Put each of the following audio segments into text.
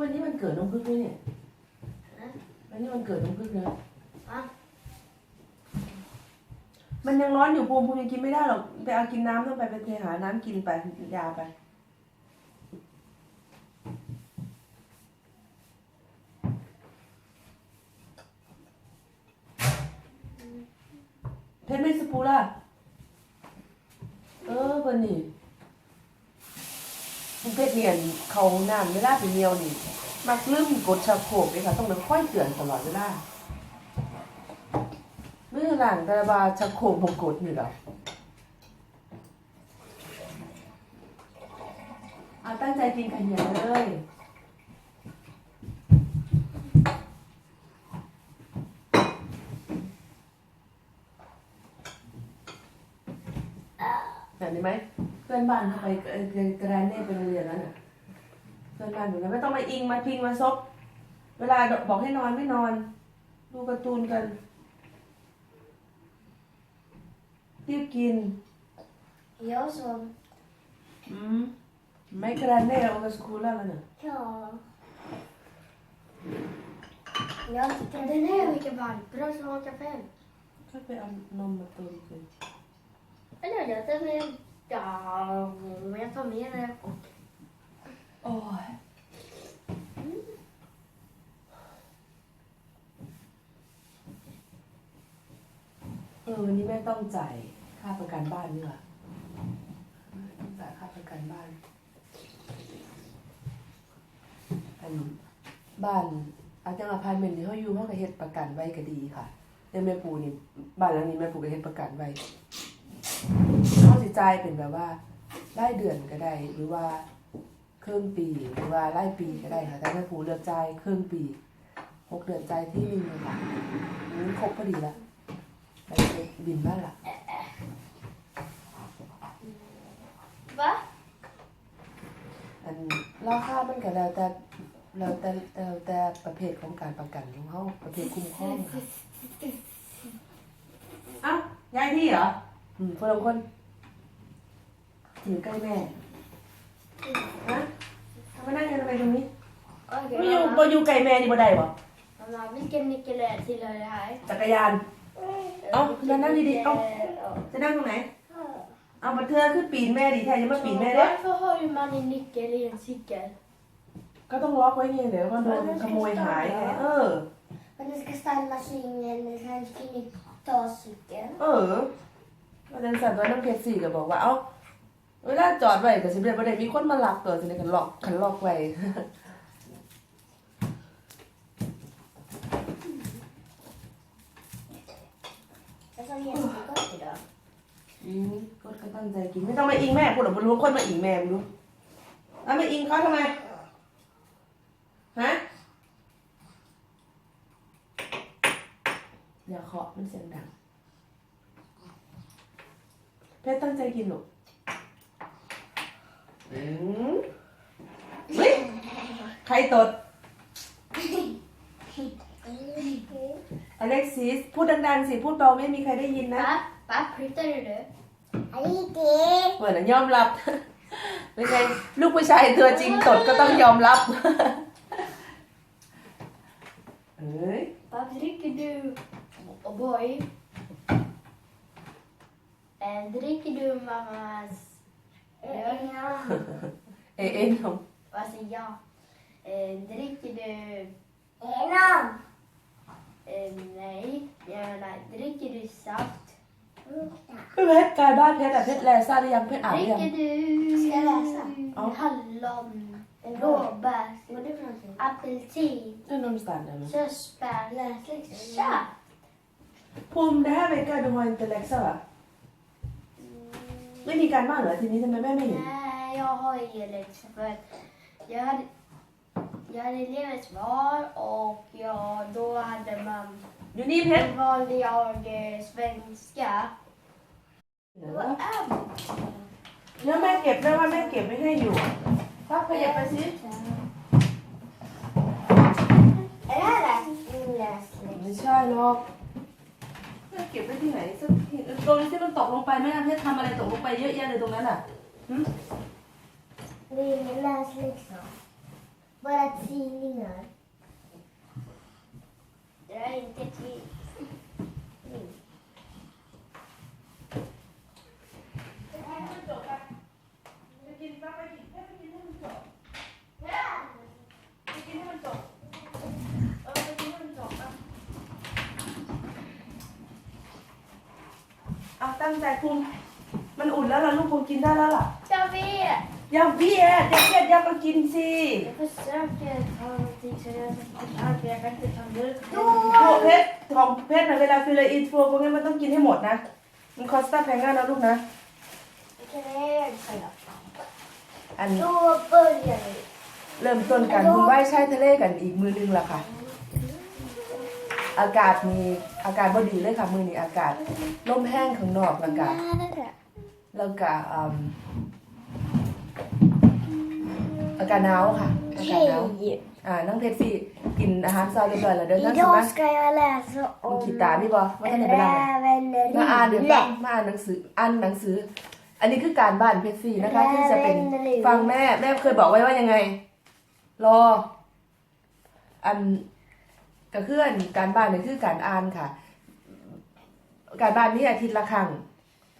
เกิดน้องพึ่งไหมเนี่ยวันนี้มันเกิดน้องพึ่งนะอะมันยังร้อนอยู่ภูมิภูมิยังกินไม่ได้หรอกไปเอากินน้ำต้องไปไปเทหาน้ำกินไปยาไปเพชรไม่สปูล่ะเออเพิ่นนี่ เพศเนียนเขาห้องน้ำเวลาไปเนียวนี่ มักลืมกดชักโครกเลยค่ะ ต้องมันค่อยเตือนตลอดเวลาเมื่อหลังตาบาชักโครกบกดนี่หรอเอาตั้งใจกินกันเหนียวเลย แบบนี้ไหมเพื่อน บ้านเขาไปเอ่อกระดานเน่ไปโรงเรียนแล้วน่ะเพื่อนบ้านหนูนะไม่ต้องมาอิงมาพิงมาซบเวลาบอกให้นอนไม่นอน ดูการ์ตูนกันรีบกิน Jag som... อืมไม่กระดานเน่เอาไปสคูลแล้วน่ะ Ja. Jag tycker den är mycket varm. Bra som har kaffe. ก็ไปเอานมมาเติมกัน Eller jag tar med... Ja, men jag tar med när jag kommer. โอ้ยเออวันนี้แม่ต้องจ่ายค่าประกันบ้านนี่หว่าต้องจ่ายค่าประกันบ้าน อันบ้านอาจังอพาร์ตเมนต์ที่เขาอยู่เขาก็เฮ็ดประกันไว้ก็ดีค่ะแต่แม่ปูนี่บ้านหลังนี้แม่ปูก็เฮ็ดประกันไว้เขา สิจ่ายเป็นแบบว่ารายเดือนก็ได้หรือว่าครึ่งปีหรือว่ารายปีก็ได้ค่ะแต่แม่ปูเลือกจ่ายครึ่งปีหกเดือนจ่ายที่หนึ่งเลยค่ะนี่ครบพอดีละไปบินบ้านละ Va? อันราคามันก็แล้วแต่แล้วแต่แล้วแต่ประเภทของการประกันของเขาประเภทคุ้มครองค่ะเอ้าย้ายที่เหรออืมคนละคน ถือใกล้แม่ฮะทำไมนั่งกันทำไมตรงนี้ Okej, ไม่อยู่ mamma. บ่อยู่ไกลแม่นี่บ่ได้บ่ Mamma, vilken nyckel är tillhör det här? จักรยาน Ja, men den är lite- ja. Ja. จะนั่งตรงไหน เอาบัเทือขึ้นปีนแม่ดิแทนจะมาปีนแม่เด้อ Varför har ju man en nyckel i en cykel? ก็ต้องล็อกไว้ไงเดี๋ยวมันโดนขโมยหายไงเออ Men du ska stanna maskinen, sen ska ni ta cykeln. เออวันนั้นสั่นว่าน้องเพชรสี่ก็บอกว่าเอ้า เวลาจอดไว้ก็สิเป็นบ่ได้มีคนมาหลักตัวสิได้กันล็อกคันล็อกไว้อืมก็ก็ตั้งใจกินไม่ต้องมาอิงแม่พูดหรอกบ่รู้คนมาอิงแม่ไม่รู้แล้วมาอิงเขาทำไมฮะอย่าเคาะมันเสียงดังเพชรตั้งใจกินหรอก เฮ้ยใครตด อเล็กซิส พูดดังๆสิ พูดเบาไม่มีใครได้ยินนะ Va? Va? Flyttar du det? Aliti! เหมือนยอมรับ เป็นไง ลูกผู้ชายตัวจริงตดก็ต้องยอมรับ เอ้ย Vad dricker du? Oh boy. Eh, dricker du mammas... Inom. Inom. Vad säger jag? Eh, dricker du... Inom. Eh, nej, jag menar, dricker du saft? Vänta, Marja, jag läsa det igen. Dricker du... Ska jag läsa? Ja. Hallon. Blåbär. Vad är det för någonting? Apelsin. Inomstanden. Körsbär. Läs läxan. På om det här veckan, du har inte läxa va? ไม่มีการบ้านเหรอทีนี้ทำไมแม่ไม่เห็น Nej, jag har ingen läxa för att jag hade, jag hade elevens val och jag, då hade man, อยู่นี่เพชร då valde jag eh, svenska. Vad är det? เนี่ยแม่เก็บได้ว่าแม่เก็บไม่ให้อยู่พักขยับไปสิ Är det här läsläxa? ไม่ใช่หรอกแม่เก็บไว้ที่ไหนสักที่ ตรงนี้ที่มันตกลงไปแม่เพชรทำอะไรตกลงไปเยอะแยะเลยตรงนั้นอะ Det är ingen läsläxa. Bara tidningar. Det är inte tid. เอา ตั้งใจภูมิมันอุ่นแล้วล่ะลูกภูมิกินได้แล้วล่ะ Jag vet! ยาเบียร์เด็กเด็กยาก็กินสิ Jag försöker ta någonting seriöst. Jag kan inte ta mjölk. พวกเพชรของเพชรนะเวลาฟิลเลอร์อินโฟพวกนี้มันต้องกินให้หมดนะ มันคอสตาแพงนะลูกนะ Kräk, sa jag. อัน Då börjar vi. เริ่มต้นกันคุณไหว้ชายทะเลกันอีกมือนึงละค่ะ อากาศมีอากาศบ่ดีเลยค่ะ มือนี้อากาศลมแห้งข้างนอกแล้วก็ Nära. แล้วก็อืมอากาศหนาวค่ะ อากาศหนาว Hej! อ่าน้องเพชรสิกินอาหารเช้าเรียบร้อยแล้วเด้อนั่งสิ Idag มา ska jag läsa มึง om ขีดตานี่บ่ว่าท่านไหนไปนั่งเนี่ย räven มาอ่านเดี๋ยว Rune. มาอ่านหนังสืออ่านหนังสือ อันนี้คือการบ้านเพชรซี่นะคะที่จะเป็นแม่เป็นฟังแม่แม่เคยบอกไว้ว่ายังไง รอ อัน ก็คืออันการบ้านนี่คือการอ่านค่ะ การบ้านนี่อาทิตย์ละครั้ง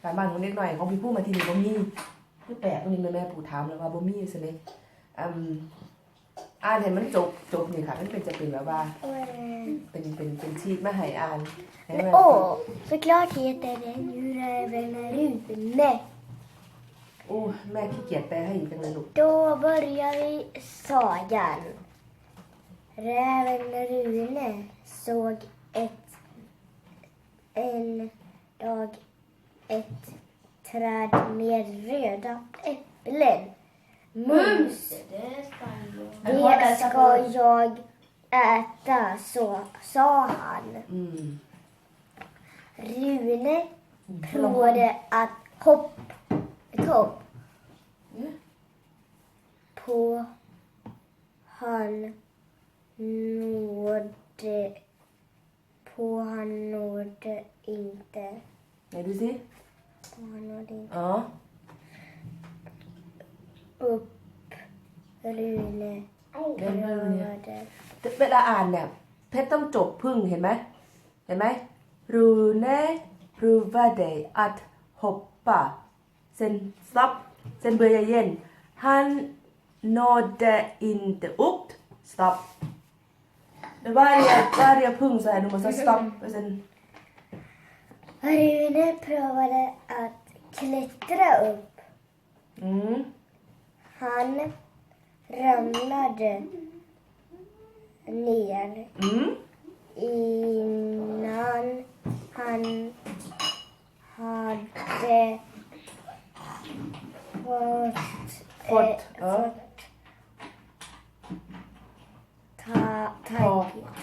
การบ้านของเด็กหน่อยของพี่ผู้มาทีนี้บ่มีคือแปลกตรงนี้แม่แม่ปู่ถามแล้วว่าบ่มีใช่ไหมอืมอ่านให้มันจบจบนี่ค่ะ มันเป็นจะเป็นแบบว่า เป็นเป็นเป็นชีตมาให้อ่านให้แม่ Åh, såklart heter den ju räven Rune. โอ้แม่ขี้เกียจแปลให้อีกจังเลยลูก Då börjar vi sagan. Räven Rune såg ett, en dag ett träd med röda äpplen. Mums, Det ska jag. äta, så sa han. Rune provade att hopp, ett hopp Mm. på han nådde på han nådde inte ไหนดูสิ på han nådde inte อ๋อ upp Rune prövade เวลาอ่านเนี่ย เพชรต้องจบพึ่งเห็นไหมเห็นไหม Rune provade att hoppa sen stopp sen börja igen han nådde inte upp stopp varje, varje punkt så här du måste stopp och sen Rune prövade att klättra upp? Mm, han ramlade ner mm, innan han hade fått, Fått, eh, ja. fått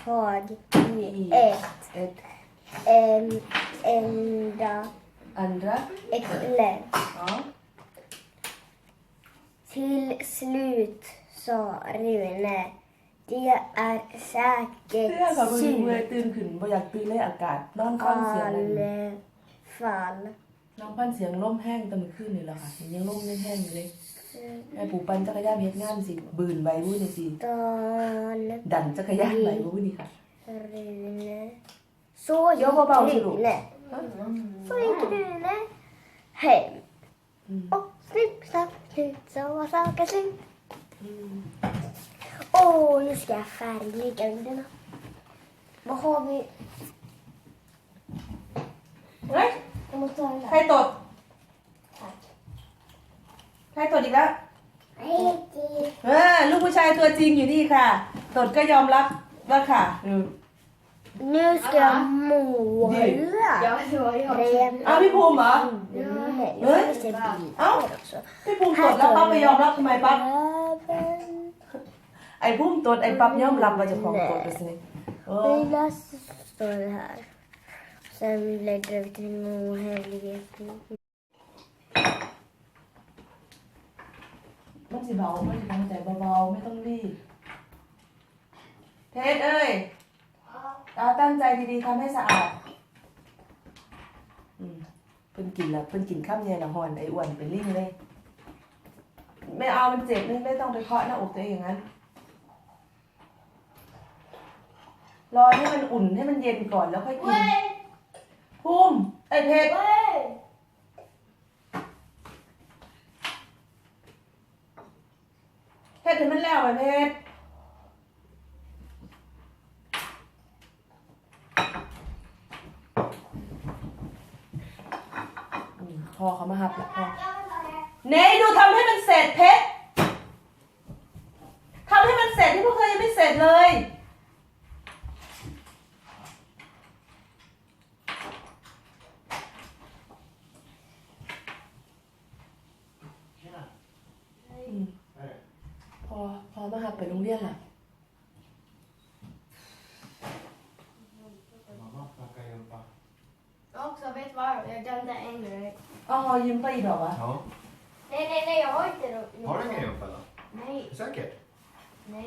tagit ett em, enda andra äpple. ja. Till slut sa Rune, det är เสื้อกับมือ säkert มือ surt ตื่นขึ้นบ่อยากตื่นเลยอากาศนอนฟังเสียงเลย alla fall. น้องปั้นเสียงล่มแห้งแต่มันขึ้นนี่แหละค่ะยังล่มยังแห้งอยู่เลย แม่ปู่ปั้นจักรยานเฮ็ดงานสิบืนใบวุ้นี่สิ Dan ดันจักรยานใบวุ้นี่ค่ะ Rune. Så Jag var bara gick så Rune. Så gick Rune hem. อืม Och snipp, snapp, slut så var saken slut. อืม Åh, nu ska jag färglägga orden. Vad har vi? เฮ้ย Jag måste ha den ใคร där. ตดใครตดอีกแล้ว Hej, เออลูกผู้ชายตัวจริงอยู่นี่ค่ะตดก็ยอมรับว่าค่ะอืม Nu ska jag måla. Ja, det var jag. Ren เอาพี่ภูมิเหรอ Rune. Nu Oj. får vi se Au. bilder också. พี่ภูมิตดแล้วปั๊บไปยอมรับทำไมปั๊บ Räven. ไอ้ภูมิตดไอ้ปั๊บยอมรับว่าเจะของตดไปสิเออ Vi läser står det här. Sen lägger vi till oheligheten. มันสิเบามันสิทำใจเบาๆไม่ต้องรีบ เทสเอ้ยเาตั้งใจดีๆทำให้สะอาด อืมเพิ่นกินละเพิ่นกินข้ามเย็นละหอนไอ้อ้วนไปรีบเลย ไม่เอามันเจ็บไม่ต้องไปเคาะหน้าอกตัวเองอย่างนั้น รอให้มันอุ่นให้มันเย็นก่อนแล้วค่อยกิน พุ่มไอ้เพชร ชรเห็นมันแล้วไปเพชรพอเขามาหับแล้วพอเนยดูทำให้มันเสร็จเพชรทำให้มันเสร็จที่พวกเธอยังไม่เสร็จเลย พอพอมาหับไปโรงเรียนล่ะ Mamma packar jumpa. Också, vet du vad? Jag glömde en grej. อ๋อยิ้มไปอีกเหรอวะ Ja. Nej, nej, nej, jag har inte gjort Har du ingen så. jumpa då? Nej, Säkert? nej.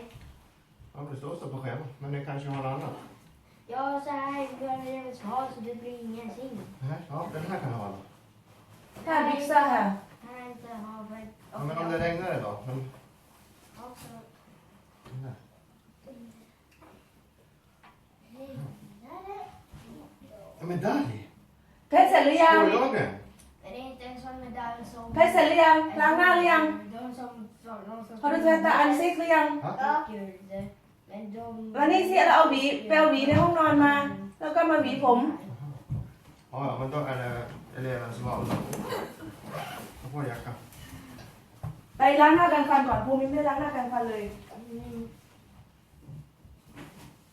Ja, det står så på schemat. Men det kanske har något annat? Jag har så här glömde svar så det blir ingenting. Nej, ja, den här kan ha då. ค่ะบิ๊กซ่าค่ะ Kan jag inte ha vad... Ja, men om det regnar idag? Men... Också... Den där. Ja, medalj! เพชรเสร็จหรือยัง Skoldagen! Men det är inte en sån medalj som... เพชรเสร็จหรือยังล้างหน้าหรือยัง De som... De som har du tvättat ansiktet หรือยัง Ja. Gud. Men de... วันนี้สิเราเอาหวีไปเอาหวีในห้องนอนมา แล้วก็มาหวีผม Ja, ja, men då är det elevens val då. Jag får jacka. ไปล้างหน้ากันฟันก่อนภูมิไม่ได้ล้างหน้ากันฟันเลย Mm.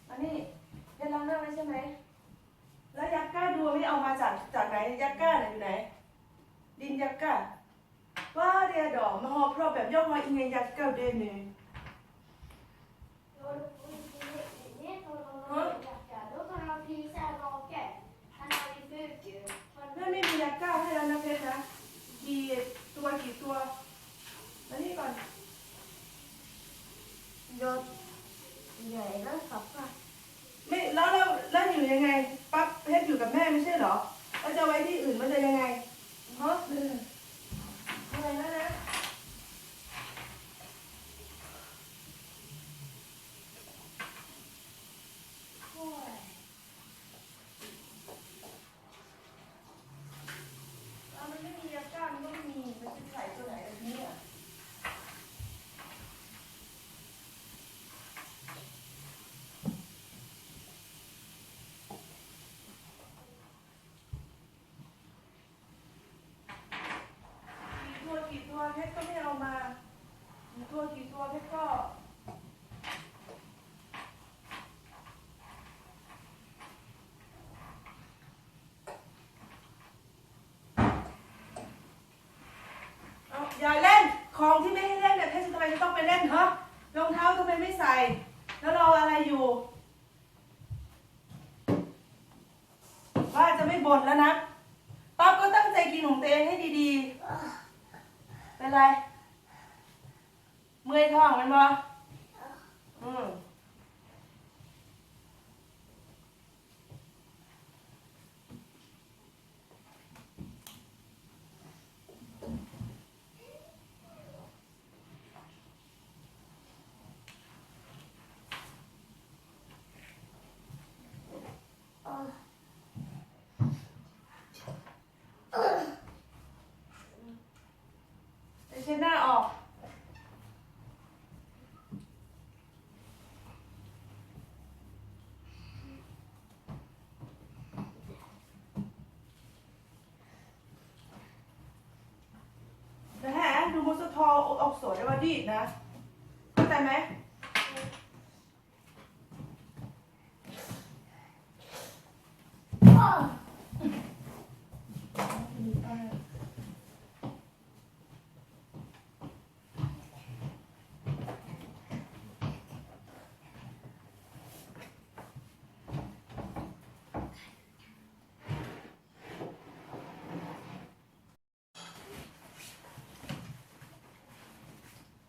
อันนี้เพชรล้างหน้าไว้ใช่ไหม แล้วยักษ์ก้าดูไม่เอามาจากจากไหน ยักษ์ก้าไหนอยู่ไหน ดินยักษ์ก้าว่าเดียดอกมาหอเพราะแบบย่อมาอิงไงยักษ์ก้าเดนเนย Då kan han frysa naken. Han har ju buk ju. แม่ไม่มียักษ์ก้าให้แล้วนะเพชรนะกี่ตัวกี่ตัวมานี่ก่อน Jag... Jag är väl pappa. ไม่แล้วแล้วแล้วอยู่ยังไงปั๊บเพชรอยู่กับแม่ไม่ใช่เหรอแล้วจะไว้ที่อื่นมันจะยังไงฮะอะไรนะนะ อะมันไม่มียาก้านมันก็ไม่มี มันจะใส่ตัวไหนอันนี้อะกี่ตัวกี่ตัวเพชรก็ไม่เอามากี่ตัวกี่ตัวเพชรก็ เอย่าเล่นของที่ไม่ให้เล่นเนี่ยเพชรทำไมจะต้องไปเล่นฮะรองเท้าทำไมไม่ใส่ แล้วรออะไรอยู่ ว่าจะไม่บ่นแล้วนะป๊อปก็ตั้งใจกินของตัวเองให้ดีๆเป็นไร เมื่อยท้องมันบ่อืม ไปเช็ดหน้าออก นะฮะ พอออกสวยได้ว่าดีดนะเข้าใจไหม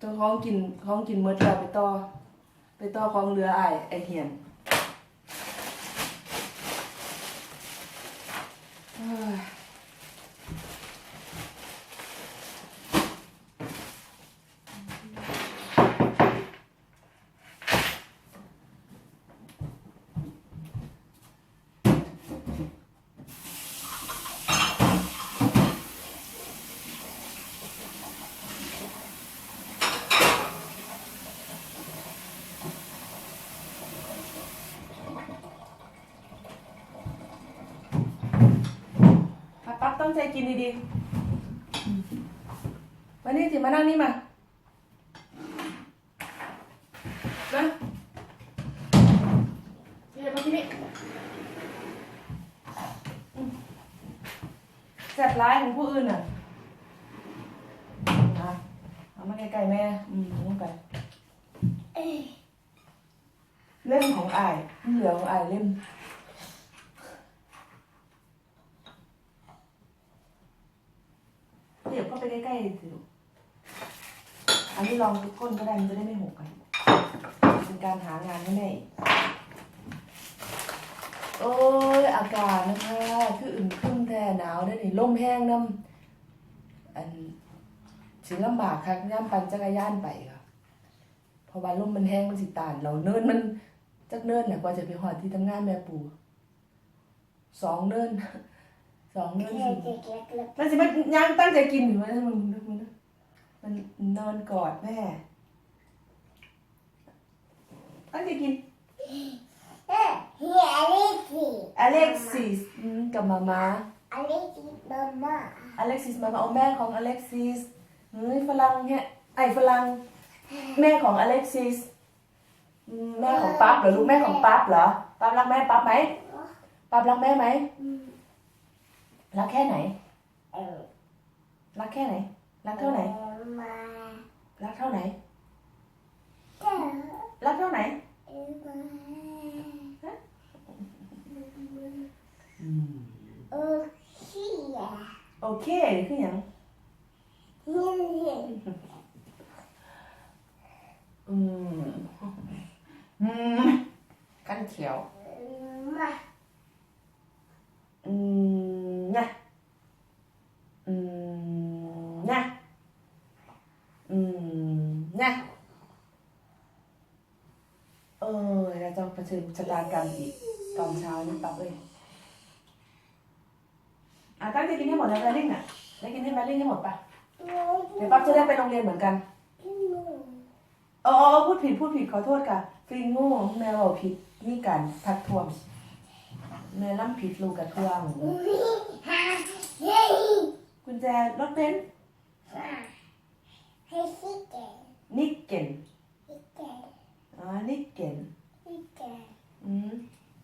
จ้าของกินของกินเมื่อเราไปต่อ ไปต่อของเรือไอไอเหียนเอ้ย ใจกินดีๆอืมมานี่สิมานั่งนี่มานะนี่มาที่นี่อืมแสบร้ายของผู้อื่นอะมาเอามาใกล้ๆแม่ อืมลงไปเล่มของอายเหลือของอายเล่ม เดี๋ยวก็ไปใกล้ๆสิลูกอันนี้ลองทุกคนก็ได้มันจะได้ไม่หกกันเป็นการหางานให้แม่โอ้ยอากาศนะคะคืออึมครึมแท้หนาวได้อนี่ลมแห้งน้ำอันสิลำบากค่ะย่ำปั่นจักรยานไปค่ะเพราะว่าลมมันแห้งมันสิตานเราเนินมันจักเนินน่ะกว่าจะไปหอดที่ทำงานแม่ปู่สองเนิน สองเนินสิมันสิมันยังตั้งใจกินอยู่มันมันมันมันนอนกอดแม่ตั้งใจกิน Here, Alexi. อเล็กซิสอืมกับมามา Alexi, Mama. อเล็กซิสมามาเอาแม่ของอเล็กซิสเฮ้ยฝรั่งเนี่ยไอ้ฝรั่งแม่ของอเล็กซิสอืมแม่ของปั๊บเหรอลูกแม่ของปั๊บเหรอปั๊บรักแม่ปั๊บไหมปั๊บรักแม่ไหม รักแค่ไหน Oh, รักแค่ไหน รักเท่าไหน Mama. รักเท่าไหน Mama. รักเท่าไหนอืม Oh, here. โอเคคืออย่าง Here. อืมอืมกันเขียว Mama. อืม นะอืมนะอืมนะเออเราจะเผชิญชะตากรรมอีกตอนเช้านี่ปั๊บเลยอะตั้งใจกินให้หมดแล้วแบริ่งอะได้กินให้แบริ่งให้หมดปะเดี๋ยวปั๊บจะได้ไปโรงเรียนเหมือนกันเออเออพูดผิดพูดผิดขอโทษค่ะฟรีโง่แม่บอกผิดนี่การทักท้วงแม่ล่ำผิดลูกกระท้วง กุญแจรถเบนซ์ Hey, chicken. นิกเกน Chicken. อ๋อนิกเกน Chicken. อืม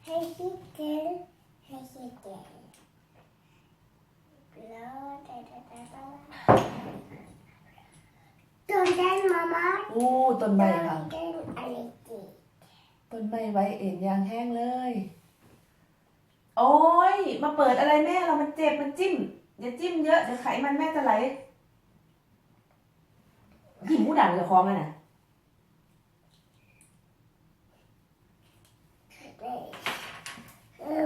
Hey, chicken. Hey, chicken. Blood. Da, da, da, da. Don't tell Mama. อู้ต้นไม้ค่ะ Don't tell Alexi. ต้นไม้ไว้เอ็นยางแห้งเลย โอ้ยมาเปิดอะไรแม่เรามันเจ็บมันจิ้ม อย่าจิ้มเยอะเดี๋ยวไขมันแม่จะไหลยิ้มผู้ดังจะคล้องกันน่ะเออ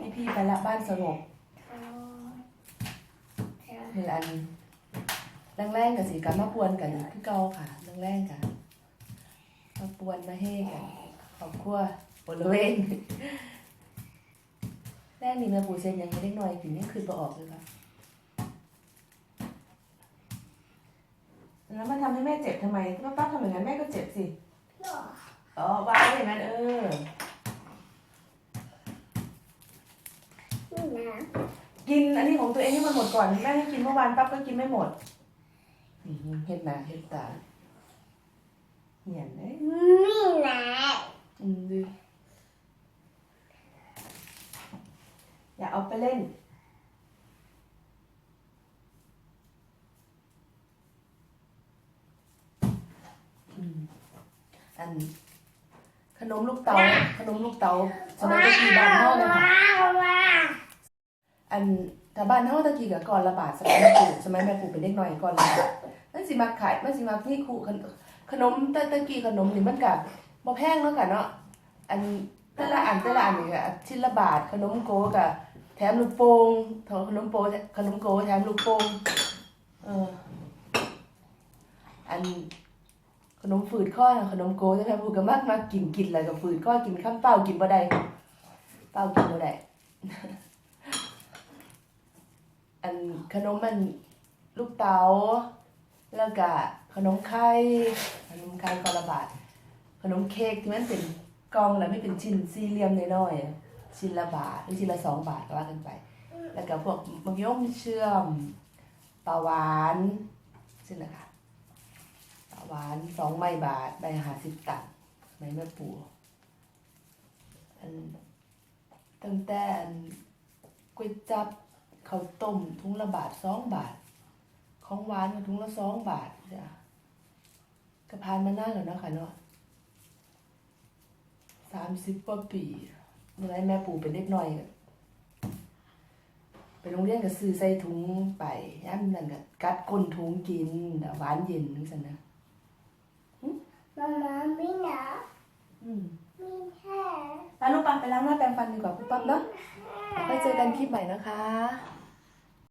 นี่พี่ไปละบ้านสงบคืออันแรงๆกับสีกันมาปวนกันคือเกาค่ะแรงๆกันมาปวนมาเฮกันขอบครัวบริเวณ แรกนี่แม่ปูเซนยังไม่ได้หน่อยถึงนี่คือตัวออกเลยค่ะแล้วมาทำให้แม่เจ็บทำไมถ้าป้าทำอย่างนั้นแม่ก็เจ็บสิอ๋อวางไว้อย่างนั้นเออกินอันนี้ของตัวเองให้มันหมดก่อนแม่ให้กินเมื่อวานปั๊บก็กินไม่หมดอืมเห็ดหนาเห็ดตาเหียนเลย Mina. อืมดู อย่าเอาไปเล่นอืมอันขนมลูกเตาขนมลูกเตาสมัยตะกี้บ้านเฮานะคะอันถ้าบ้านเฮาตะกี้ก็ก่อนละบาทสมัยแม่ปู่สมัยแม่ปู่เป็นเด็กน้อยก่อนละบาทมันสิมาขายมันสิมานี่คู่ขนขนมตะตะกี้ขนมนี่มันก็บ่แพงเนาะค่ะเนาะอัน แต่ละอันแต่ละอันนี่ก็ชิ้นละบาทขนมโก้ก็แถมลูกโป่งถขนมโป้ขนมโก้แถมลูกโป่งเอออันขนมฝืดข้อขนมโก้จะแม่ปู่ก็มักมากกินกินแล้วก็ฝืดข้อกินข้าวเปล่ากินบ่ได้เปล่ากินบ่ได้อันขนมมันลูกเต๋าแล้วก็ขนมไข่ขนมไข่กอละบาทขนมเค้กที่มันเป็น กองแล้วไม่เป็นชิ้นสี่เหลี่ยมน้อยๆชิ้นละบาทหรือชิ้นละสองบาทก็ว่ากันไป แล้วก็พวกมะยมเชื่อมปลาหวานซึ่งนะคะปลาหวานสองไม้บาทใบหาสิบตังค์ไม้แม่ปูอันตั้งแต่อันก๋วยจับข้าวต้มทุงละบาทสองบาท ของหวานก็ทุงละสองบาทจ้ะก็ผ่านมาน่าแล้วเนาะค่ะเนาะ สามสิบกว่าปีเมื่อไรแม่ปู่เป็นเด็กน้อยก็ไปโรงเรียนก็ซื้อใส่ถุงไปย่ามนั่นก็กัดก้นถุงกินน่ะหวานเย็นนี่สันนะ Mamma, mina, อืม min här. ไปลูกปังไปล้างหน้าแปรงฟันดีกว่าปุ๊บปั๊บเนาะไปเจอกันคลิปใหม่นะคะ Hej.